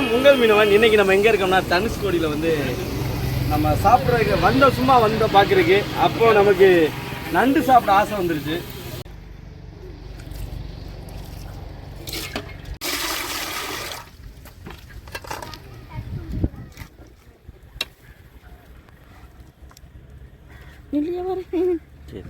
வணக்கம் உங்கள் மீனவன். இன்னைக்கு நம்ம எங்கே இருக்கோம்னா தனுஷ்கோடியில் வந்து நம்ம சாப்பிட்றதுக்கு வந்த சும்மா வந்த பார்க்குறதுக்கு அப்போ நமக்கு நண்டு சாப்பிட ஆசை வந்துருச்சு. சரி.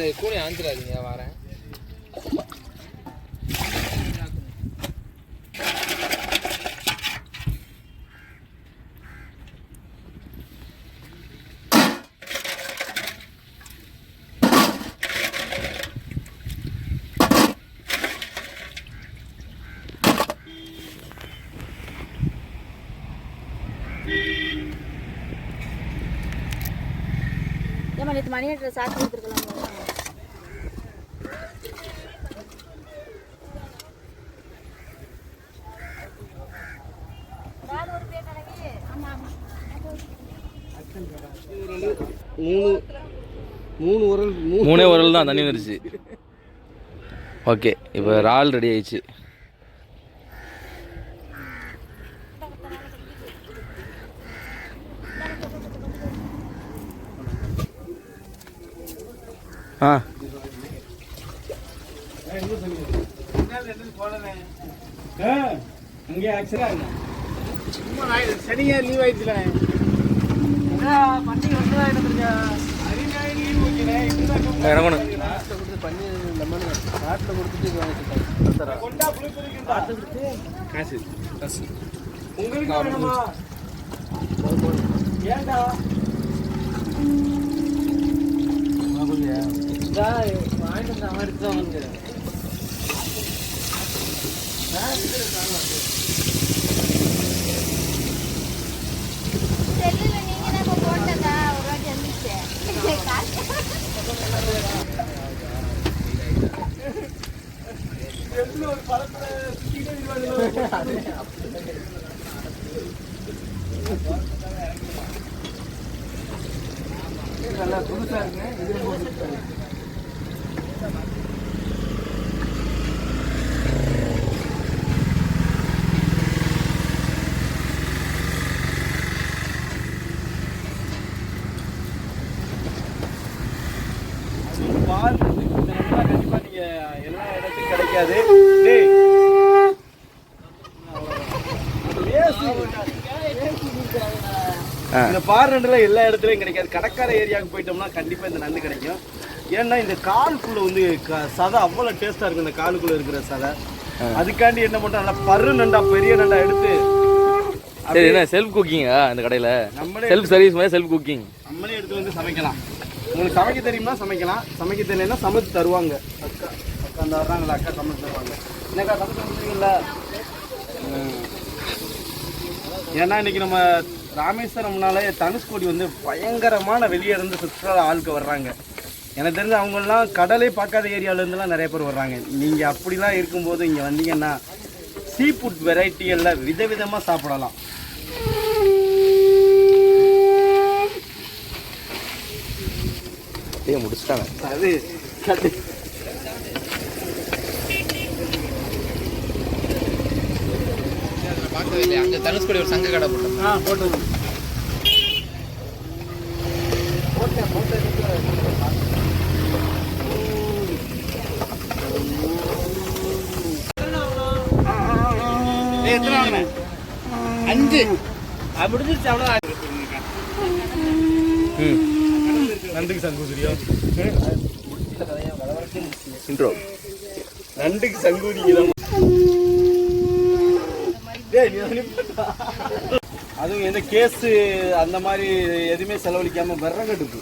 அது கூடை அனுப்பிச்சிடாதீங்க வரேன். ஏமா நேற்று மணி எட்டு மூணு மூணு உரல் மூணு மூணே உரல் தான் தண்ணி வந்துருச்சு. ஓகே இப்போ இறால் ரெடி ஆயிடுச்சு. ஆ. அங்கே ஆக்சுவலா சும்மா நான் சனியா லீவ் ஆயிடுச்சுல பண்ணி வந்து எனக்கு அறிஞாய் லீவ் ஓகேண்ணே இப்படிதான் இறங்கணும் பண்ணி நம்ம நாட்டில் கொடுத்துட்டு காசு காசு. உங்களுக்கு வேணுமா? ஏன்டா? வாங்கிட்டு வந்து அவன் எடுத்து தான் வந்து செல்லுல நீங்க தான் போட்டதா ஒரு வாட்டி வந்துச்சு எப்படி ஒரு படத்துல சுத்திட்டே இருப்பாங்க நல்லா புதுசா இருக்குங்க இது ரொம்ப புதுசா இருக்கு பால் இந்த எல்லா இடத்துக்கும் கிடைக்காது. டேய் ஆ இந்த பார் நண்டுல எல்லா இடத்துலயும் கிடைக்காது. கடற்கரை ஏரியாவுக்கு போயிட்டோம்னா கண்டிப்பா இந்த நண்டு கிடைக்கும். ஏன்னா இந்த காலுக்குள்ள வந்து க- சதை அவ்வளவு டேஸ்டா இருக்கும். இந்த காலுக்குள்ள இருக்கிற சதை. அதுக்காண்டி என்ன பண்றோம்? நல்லா பரு நண்டா பெரிய நண்டா எடுத்து சரி என்ன செல்ஃப் குக்கிங்கா இந்த கடையில்? நம்மளே செல்ஃப் சர்வீஸ் மாதிரி செல்ஃப் குக்கிங் நம்மளே எடுத்து வந்து சமைக்கலாம். உங்களுக்கு சமைக்க தெரியுமா சமைக்கலாம். சமைக்க தெரியலன்னா சமைச்சு தருவாங்க. அக்கா அக்கா அந்த வர்றாங்களா அக்கா சமைச்சு தருவாங்க. என்னக்கா சமைச்சு கொடுத்துருவீங்களா ஏன்னா இன்னைக்கு நம்ம ராமேஸ்வரம்னாலே தனுஷ்கோடி வந்து பயங்கரமான வெளியே இருந்து சுற்றுலா ஆளுக்கு வர்றாங்க. எனக்கு தெரிஞ்சு அவங்கெல்லாம் கடலே பார்க்காத ஏரியால இருந்துலாம் நிறைய பேர் வர்றாங்க. நீங்கள் அப்படிலாம் இருக்கும்போது இங்கே வந்தீங்கன்னா சீ ஃபுட் வெரைட்டிகளில் விதவிதமாக சாப்பிடலாம். முடிச்சிட்டாங்க. அது பார்த்தது இல்லையா அங்கே தனுஷ்கோடி ஒரு சங்க கடை போட்டோம். ஆ போட்டேன் எத்தனை வாங்கினேன் அஞ்சு. அது முடிஞ்சிருச்சு அவ்வளோ நண்டுக்கு சங்கூதிரியா. நண்டுக்கு அதுவும் எந்த கேஸு அந்த மாதிரி எதுவுமே செலவழிக்காம விறகடுப்பு.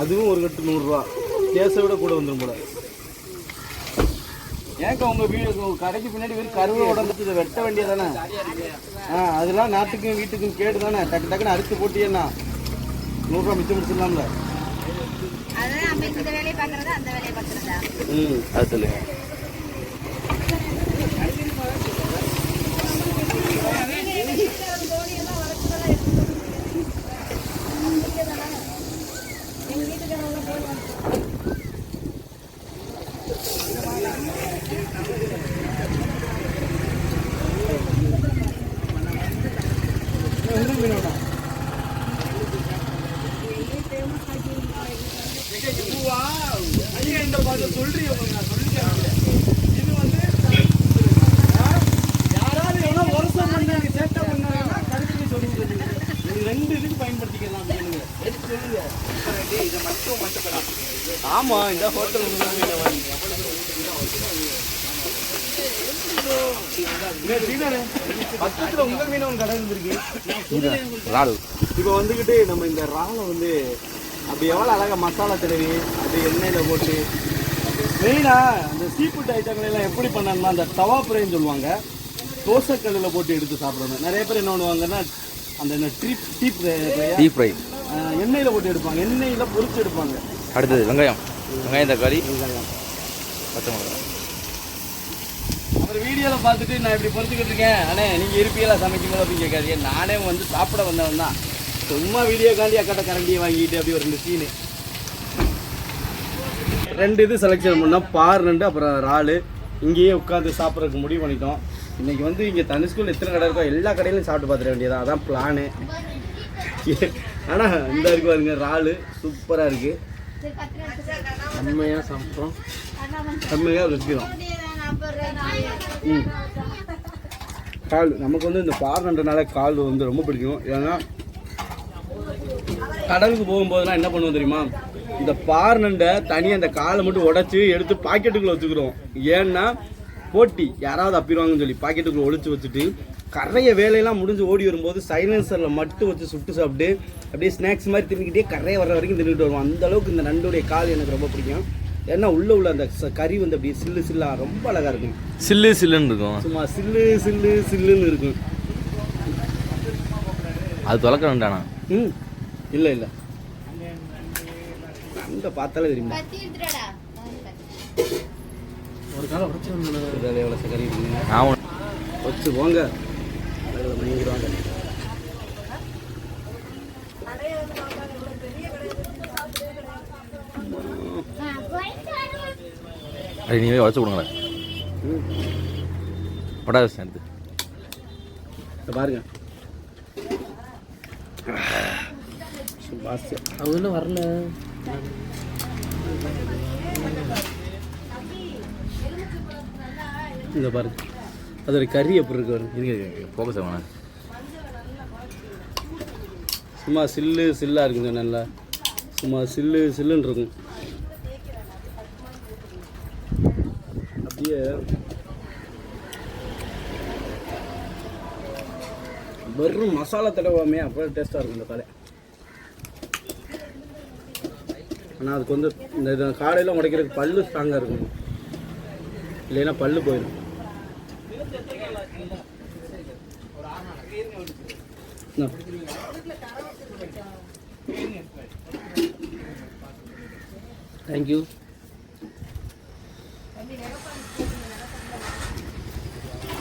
அதுவும் ஒரு கட்டு நூறுரூவா. கேஸை விட கூட வந்துடும் போல. ஏங்க உங்க வீடு கடைக்கு பின்னாடி வெறும் கருவை உடம்புச்சு இதை வெட்ட வேண்டியதானே ஆ அதெல்லாம் நாட்டுக்கும் வீட்டுக்கும் கேடு தானே? டக்கு டக்குன்னு அறுத்து போட்டியேண்ணா. நூறுரூவா மிச்சம் முடிச்சிடலாம்ல. நம்ம இந்த வேலையை பார்க்கறதா அந்த வேலையை பார்க்கறதா? ம் அது சொல்லுங்க இதுக்கு பயன்படுத்திக்கலாம் மீனுங்க. எடுத்து சொல்லுங்க. ஆமா இந்த ஹோட்டல் பக்கத்துல உங்க மீனவன் கடை இருந்திருக்கு இறால் இப்போ வந்துக்கிட்டு நம்ம இந்த இறாலை வந்து அப்படி எவ்வளோ அழகா மசாலா தடவி அப்படியே எண்ணெயில் போட்டு மெயினாக அந்த சீஃபுட் ஐட்டங்கள் எல்லாம் எப்படி பண்ணணும்னா அந்த தவா புரைன்னு சொல்லுவாங்க தோசைக்கல்லில் போட்டு எடுத்து சாப்பிடணும் நிறைய பேர் என்ன பண்ணுவாங்கன்னா அந்த ட்ரீப் டீப் டீப் ஃப்ரை எண்ணெயில் போட்டு எடுப்பாங்க. எண்ணெயில் பொரிச்சு எடுப்பாங்க. அடுத்தது வெங்காயம். வெங்காயம் தக்காளி. பச்சை மிளகாய். அப்புறம் வீடியோவில் பார்த்துட்டு நான் இப்படி பொறுத்துக்கிட்டு இருக்கேன். அண்ணே நீங்கள் இருப்பீங்களா? சமைக்கும் போது அப்படின்னு கேட்காதீங்க. நானே வந்து சாப்பிட வந்தவன் தான். சும்மா வீடியோ காண்டி அக்கட்ட கரண்டியை வாங்கிட்டு அப்படி ஒரு ரெண்டு சீனு ரெண்டு இது செலெக்ஷன் பண்ணோம். பார் ரெண்டு அப்புறம் இறாலு. இங்கேயே உட்காந்து சாப்பிட்றதுக்கு முடிவு பண்ணிட்டோம். இன்னைக்கு வந்து இங்கே தனுஷ்குள் எத்தனை கடை இருக்கோ எல்லா கடையிலும் சாப்பிட்டு பார்த்துட வேண்டியதான் அதான் பிளானு ஆனால் இந்த இருக்கு பாருங்க இறாலு. சூப்பராக இருக்குது செம்மையாக சாப்பிட்றோம் செம்மையாக ருசிக்கிறோம் ம். கால் நமக்கு வந்து இந்த பார்னன்றனால கால் வந்து ரொம்ப பிடிக்கும். ஏன்னா கடலுக்கு போகும்போதுலாம் என்ன பண்ணுவோம் தெரியுமா? இந்த பார்னண்டை தனியாக அந்த காலை மட்டும் உடைச்சி எடுத்து பாக்கெட்டுக்குள்ளே வச்சுக்கிறோம். ஏன்னா போட்டி யாராவது அப்பிடுவாங்கன்னு சொல்லி பாக்கெட்டுக்குள்ளே ஒழிச்சு வச்சுட்டு கரைய வேலையெல்லாம் முடிஞ்சு ஓடி வரும்போது சைலன்சரில் மட்டும் வச்சு சுட்டு சாப்பிட்டு அப்படியே ஸ்நாக்ஸ் மாதிரி தின்னுக்கிட்டே கரையை வர்ற வரைக்கும் தின்னுட்டு வருவோம். அந்த அளவுக்கு இந்த நண்டுடைய கால் எனக்கு ரொம்ப பிடிக்கும். ஏன்னா உள்ள உள்ள அந்த கறி வந்து அப்படியே சில்லு சில்லா ரொம்ப அழகா இருக்கும். சில்லு சில்லுன்னு இருக்கும். சும்மா சில்லு சில்லு சில்லுன்னு இருக்கும். அது தொலைக்க வேண்டாண்ணா ம். இல்லை இல்லை. அங்கே பார்த்தாலே தெரியுமா? ஒரு காலம் உடச்சு எவ்வளோ கறி வச்சு போங்க. அதில் மயங்கிடுவாங்க அது நீங்களே உடச்சு கொடுங்களேன். படாது எடுத்து. பாருங்க. அவங்க இன்னும் வரல. இந்த பாருங்க. அதோட கறி எப்படி இருக்கு இருங்க ஃபோக்கஸ் ஆகணும் சும்மா சில்லு சில்லாக இருக்குங்க நல்லா. சும்மா சில்லு சில்லுன்னு இருக்கும். அப்படியே வெறும் மசாலா தடவாமே அப்போ டேஸ்ட்டாக இருக்கும் இந்த காலை ஆனால் அதுக்கு வந்து இந்த இது காலையில் உடைக்கிறதுக்கு பல்லு ஸ்ட்ராங்காக இருக்கும். இல்லைன்னா பல்லு போயிடும். தேங்க்யூ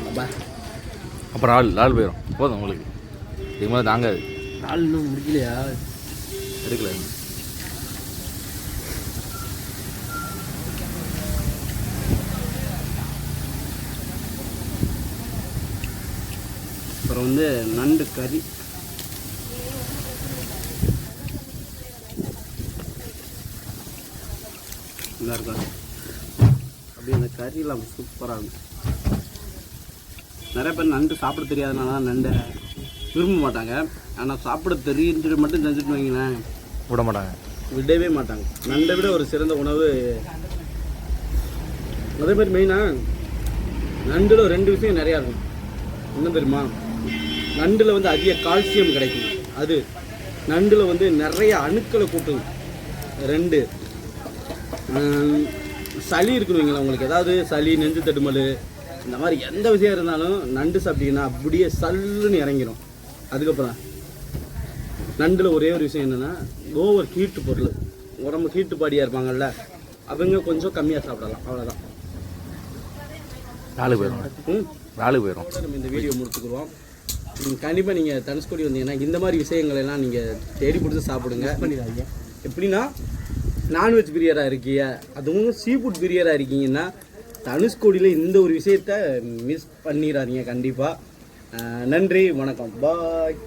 அப்பா அப்புறம் ஆள் லால் போயிடும் போதும் உங்களுக்கு. இதுக்கு மேலே தாங்காது. நாள் இன்னும் முடிக்கலையா? எடுக்கல அப்புறம் வந்து நண்டு கறி. நல்லா இருக்கும். அப்படியே அந்த கறியெல்லாம் சூப்பராக இருக்கும். நிறைய பேர் நண்டு சாப்பிட தெரியாதனால தான் நண்டை விரும்ப மாட்டாங்க. ஆனால் சாப்பிட தெரியுன்னு மட்டும் செஞ்சுட்டு வைங்களேன். விட மாட்டாங்க. விடவே மாட்டாங்க. நண்டை விட ஒரு சிறந்த உணவு. அதே மாதிரி மெயினாக நண்டில் ரெண்டு விஷயம் நிறையா இருக்கும். என்ன தெரியுமா? நண்டில் வந்து அதிக கால்சியம் கிடைக்கும். அது நண்டில் வந்து நிறைய அணுக்களை கூட்டும் ரெண்டு. சளி இருக்குன்னு வைங்களேன் உங்களுக்கு. ஏதாவது சளி நெஞ்சு தடுமல் இந்த மாதிரி எந்த விஷயம் இருந்தாலும் நண்டு சாப்பிட்டீங்கன்னா அப்படியே சல்லுன்னு இறங்கிடும் அதுக்கப்புறம் நண்டில் ஒரே ஒரு விஷயம் என்னென்னா ஓவர் ஹீட்டு பொருள். உடம்பு ஹீட்டு பாடியாக இருப்பாங்கல்ல அவங்க கொஞ்சம் கம்மியாக சாப்பிடலாம். அவ்வளோதான் நாலு போயிடும் ம்? நாலு போயிடும் நம்ம இந்த வீடியோ முடிச்சுக்குருவோம் நீங்கள் கண்டிப்பாக நீங்கள் தனுஷ்கோடி வந்தீங்கன்னா இந்த மாதிரி விஷயங்கள் எல்லாம் நீங்கள் தேடி பிடிச்சி சாப்பிடுங்க. பண்ணிடாதீங்க. எப்படின்னா நான்வெஜ் பிரியராக இருக்கீங்க. அதுவும் சீ ஃபுட் பிரியராக இருக்கீங்கன்னா தனுஷ்கோடியில் இந்த ஒரு விஷயத்த மிஸ் பண்ணிடாதீங்க கண்டிப்பாக நன்றி வணக்கம். பாய்